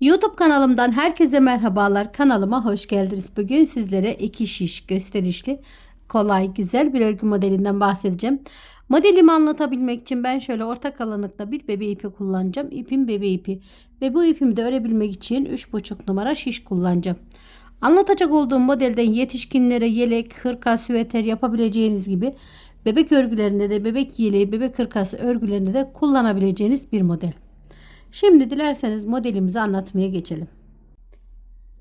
YouTube kanalımdan herkese merhabalar. Kanalıma hoş geldiniz. Bugün sizlere iki şiş gösterişli, kolay, güzel bir örgü modelinden bahsedeceğim. Modelimi anlatabilmek için ben şöyle orta kalınlıkta bir bebe ipi kullanacağım. İpim bebe ipi ve bu ipimi de örebilmek için 3,5 numara şiş kullanacağım. Anlatacak olduğum modelden yetişkinlere yelek, hırka, süveter yapabileceğiniz gibi bebek örgülerinde de bebek yeleği, bebek hırkası örgülerinde de kullanabileceğiniz bir model. Şimdi dilerseniz modelimizi anlatmaya geçelim.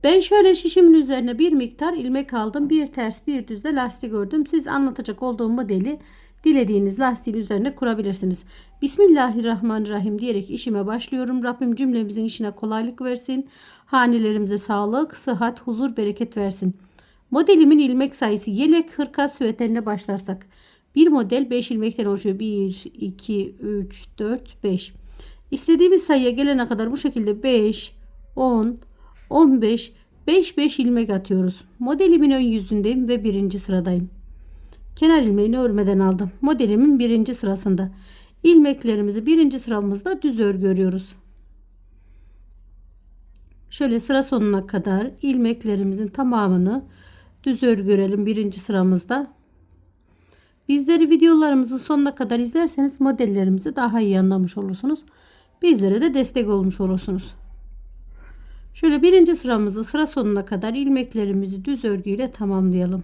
Ben şöyle şişimin üzerine bir miktar ilmek aldım. Bir ters bir düz de lastik ördüm. Siz anlatacak olduğum modeli dilediğiniz lastiğin üzerine kurabilirsiniz. Bismillahirrahmanirrahim diyerek işime başlıyorum. Rabbim cümlemizin işine kolaylık versin. Hanelerimize sağlık, sıhhat, huzur, bereket versin. Modelimin ilmek sayısı yelek, hırka, süveterine başlarsak. Bir model 5 ilmekten oluşuyor. 1, 2, 3, 4, 5. İstediğimiz sayıya gelene kadar bu şekilde 5, 10, 15, 5 5 ilmek atıyoruz. Modelimin ön yüzündeyim ve birinci sıradayım. Kenar ilmeğini örmeden aldım. Modelimin birinci sırasında. İlmeklerimizi birinci sıramızda düz örgü örüyoruz. Şöyle sıra sonuna kadar ilmeklerimizin tamamını düz örgü örelim birinci sıramızda. Bizleri videolarımızın sonuna kadar izlerseniz modellerimizi daha iyi anlamış olursunuz. Bizlere de destek olmuş olursunuz. Şöyle birinci sıramızı sıra sonuna kadar ilmeklerimizi düz örgüyle tamamlayalım.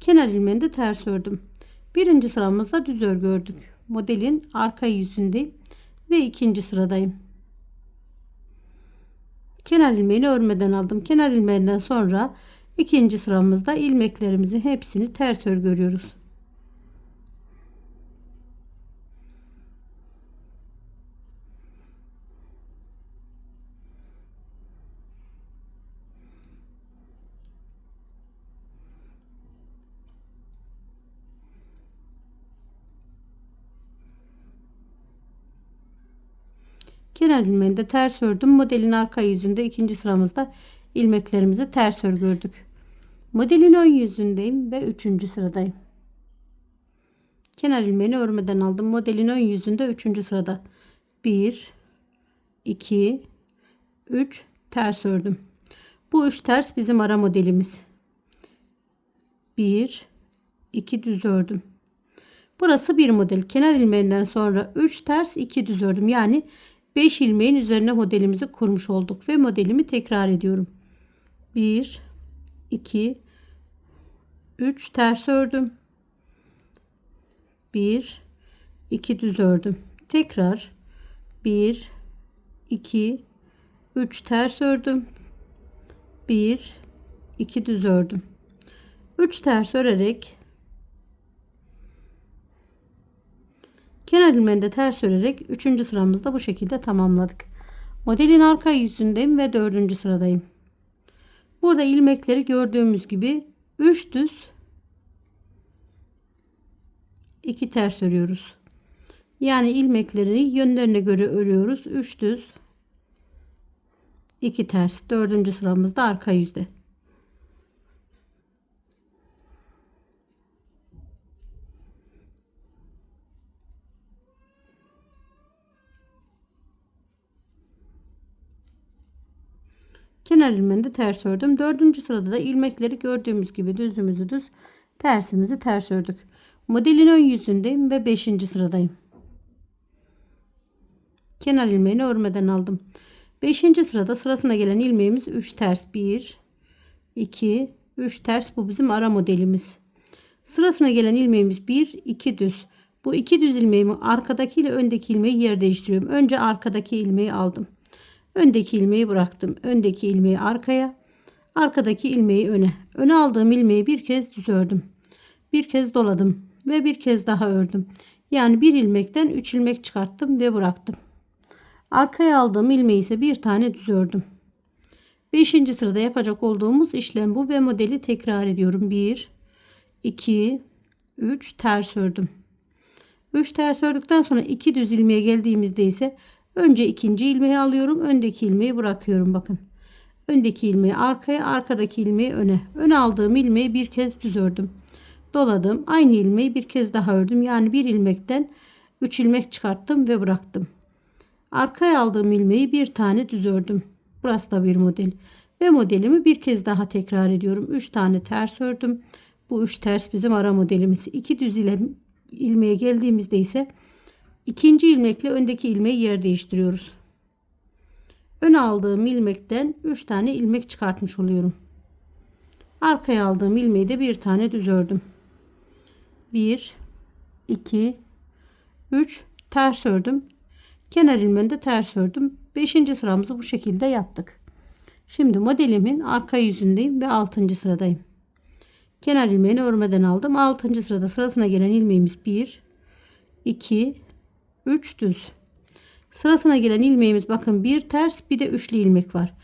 Kenar ilmeğini de ters ördüm. Birinci sıramızda düz örgü ördük. Modelin arka yüzünde ve ikinci sıradayım. Kenar ilmeğini örmeden aldım. Kenar ilmeğinden sonra ikinci sıramızda ilmeklerimizin hepsini ters örgü örüyoruz. Kenar ilmeğini de ters ördüm. Modelin arka yüzünde ikinci sıramızda ilmeklerimizi ters örgü ördük. Modelin ön yüzündeyim ve üçüncü sıradayım. Kenar ilmeğini örmeden aldım. Modelin ön yüzünde üçüncü sırada. 1 2 3 ters ördüm. Bu üç ters bizim ara modelimiz. 1 2 düz ördüm. Burası bir model. Kenar ilmeğinden sonra 3 ters 2 düz ördüm. Yani 5 ilmeğin üzerine modelimizi kurmuş olduk ve modelimi tekrar ediyorum. 1 2 3 ters ördüm. 1 2 düz ördüm. Tekrar 1 2 3 ters ördüm. 1 2 düz ördüm. 3 ters örerek Kenar ilmeğini de ters örerek 3. sıramızda bu şekilde tamamladık. Modelin arka yüzündeyim ve 4. sıradayım. Burada ilmekleri gördüğümüz gibi 3 düz 2 ters örüyoruz. Yani ilmekleri yönlerine göre örüyoruz. 3 düz 2 ters. 4. sıramızda arka yüzde. Kenar ilmeğini de ters ördüm. Dördüncü sırada da ilmekleri gördüğümüz gibi düzümüzü düz, tersimizi ters ördük. Modelin ön yüzündeyim ve beşinci sıradayım. Kenar ilmeğini örmeden aldım. Beşinci sırada sırasına gelen ilmeğimiz 3 ters. 1, 2, 3 ters. Bu bizim ara modelimiz. Sırasına gelen ilmeğimiz 1, 2 düz. Bu iki düz ilmeğimi arkadaki ile öndeki ilmeği yer değiştiriyorum. Önce arkadaki ilmeği aldım. Öndeki ilmeği bıraktım. Öndeki ilmeği arkaya, arkadaki ilmeği öne. Öne aldığım ilmeği bir kez düz ördüm. Bir kez doladım ve bir kez daha ördüm. Yani bir ilmekten 3 ilmek çıkarttım ve bıraktım. Arkaya aldığım ilmeği ise bir tane düz ördüm. 5. sırada yapacak olduğumuz işlem bu ve modeli tekrar ediyorum. 1 2 3 ters ördüm. 3 ters ördükten sonra 2 düz ilmeğe geldiğimizde ise Önce ikinci ilmeği alıyorum. Öndeki ilmeği bırakıyorum. Bakın. Öndeki ilmeği arkaya, arkadaki ilmeği öne. Öne aldığım ilmeği bir kez düz ördüm. Doladım. Aynı ilmeği bir kez daha ördüm. Yani bir ilmekten 3 ilmek çıkarttım ve bıraktım. Arkaya aldığım ilmeği bir tane düz ördüm. Burası da bir model. Ve modelimi bir kez daha tekrar ediyorum. 3 tane ters ördüm. Bu 3 ters bizim ara modelimiz. 2 düz ile ilmeğe geldiğimizde ise ikinci ilmekle öndeki ilmeği yer değiştiriyoruz. Ön aldığım ilmekten 3 tane ilmek çıkartmış oluyorum. Arkaya aldığım ilmeği de bir tane düz ördüm. 1 2 3 ters ördüm. Kenar ilmeğini de ters ördüm. 5. sıramızı bu şekilde yaptık. Şimdi modelimin arka yüzündeyim ve 6. sıradayım. Kenar ilmeğini örmeden aldım. 6. sırada sırasına gelen ilmeğimiz 1 2 3 düz. Sırasına gelen ilmeğimiz bakın bir ters bir de üçlü ilmek var.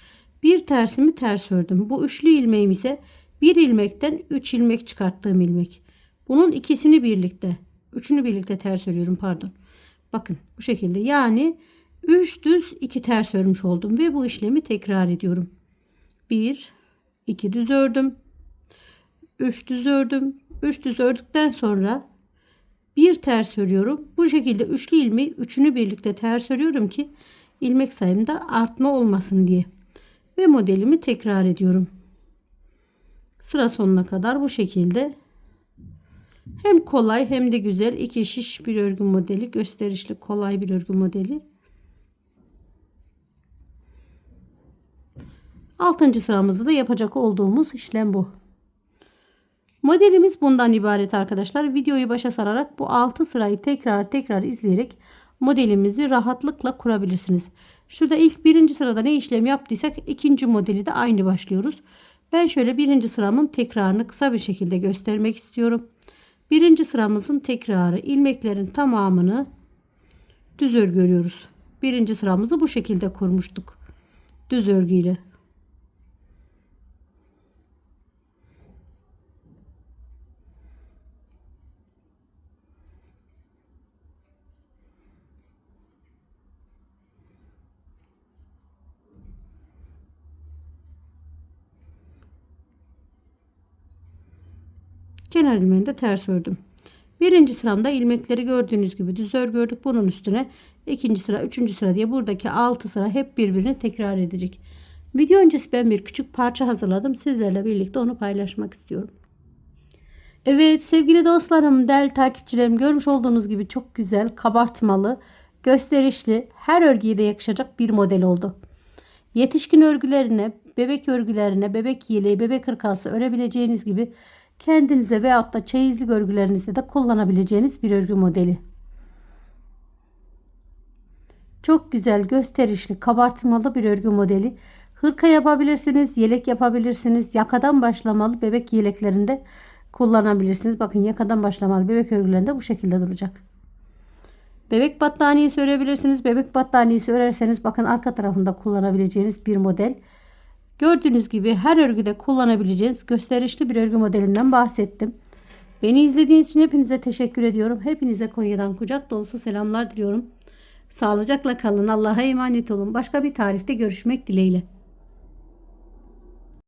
Bir tersimi ters ördüm. Bu üçlü ilmeğim ise bir ilmekten 3 ilmek çıkarttığım ilmek. Bunun ikisini birlikte, üçünü birlikte ters örüyorum pardon. Bakın bu şekilde yani 3 düz 2 ters örmüş oldum ve bu işlemi tekrar ediyorum. 1 2 düz ördüm. 3 düz ördüm. 3 düz ördükten sonra bir ters örüyorum. Bu şekilde üçlü ilmeği üçünü birlikte ters örüyorum ki ilmek sayımda artma olmasın diye. Ve modelimi tekrar ediyorum. Sıra sonuna kadar bu şekilde hem kolay hem de güzel iki şiş bir örgü modeli gösterişli kolay bir örgü modeli. Altıncı sıramızda da yapacak olduğumuz işlem bu. Modelimiz bundan ibaret arkadaşlar. Videoyu başa sararak bu 6 sırayı tekrar tekrar izleyerek modelimizi rahatlıkla kurabilirsiniz. Şurada ilk birinci sırada ne işlem yaptıysak ikinci modeli de aynı başlıyoruz. Ben şöyle birinci sıramın tekrarını kısa bir şekilde göstermek istiyorum. Birinci sıramızın tekrarı ilmeklerin tamamını düz örgü örüyoruz. Birinci sıramızı bu şekilde kurmuştuk. Düz örgüyle. Kenar ilmeğini de ters ördüm. Birinci sıramda ilmekleri gördüğünüz gibi düz örgü. Bunun üstüne ikinci sıra, üçüncü sıra diye buradaki altı sıra hep birbirini tekrar edecek. Video öncesi ben bir küçük parça hazırladım. Sizlerle birlikte onu paylaşmak istiyorum. Evet sevgili dostlarım, değerli takipçilerim görmüş olduğunuz gibi çok güzel, kabartmalı, gösterişli, her örgüye de yakışacak bir model oldu. Yetişkin örgülerine, bebek örgülerine, bebek yeleği, bebek hırkası örebileceğiniz gibi kendinize veyahut da çeyizlik örgülerinizde de kullanabileceğiniz bir örgü modeli. Çok güzel, gösterişli, kabartmalı bir örgü modeli. Hırka yapabilirsiniz, yelek yapabilirsiniz. Yakadan başlamalı bebek yeleklerinde kullanabilirsiniz. Bakın yakadan başlamalı bebek örgülerinde bu şekilde duracak. Bebek battaniyesi örebilirsiniz. Bebek battaniyesi örerseniz bakın arka tarafında kullanabileceğiniz bir model. Gördüğünüz gibi her örgüde kullanabileceğiniz gösterişli bir örgü modelinden bahsettim. Beni izlediğiniz için hepinize teşekkür ediyorum. Hepinize Konya'dan kucak dolusu selamlar diliyorum. Sağlıcakla kalın. Allah'a emanet olun. Başka bir tarifte görüşmek dileğiyle.